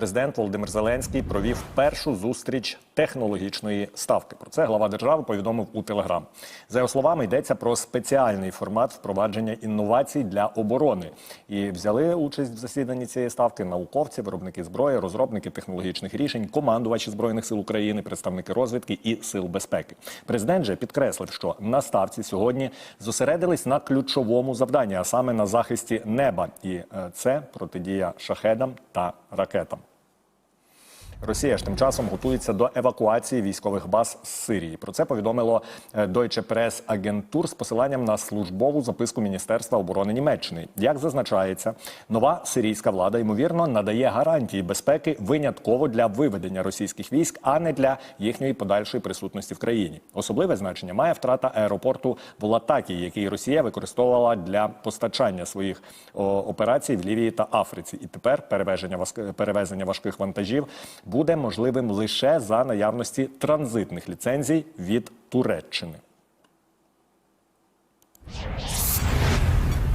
Президент Володимир Зеленський провів першу зустріч технологічної ставки. Про це глава держави повідомив у Телеграм. За його словами, йдеться про спеціальний формат впровадження інновацій для оборони. І взяли участь в засіданні цієї ставки науковці, виробники зброї, розробники технологічних рішень, командувачі збройних сил України, представники розвідки і сил безпеки. Президент же підкреслив, що на ставці сьогодні зосередились на ключовому завданні, а саме на захисті неба, і е, це протидія шахедам та ракетам. Росія ж тим часом готується до евакуації військових баз з Сирії. Про це повідомило е, Deutsche Press Agentur з посиланням на службову записку Міністерства оборони Німеччини. Як зазначається, нова сирійська влада ймовірно надає гарантії безпеки винятково для виведення російських військ, а не для їхньої подальшої присутності в країні. Особливе значення має втрата аеропорту в Латакі, який Росія використовувала для постачання своїх операцій в Лівії та Африці. І тепер перевезення перевезення важких вантажів буде можливим лише за наявності транзитних ліцензій від Туреччини.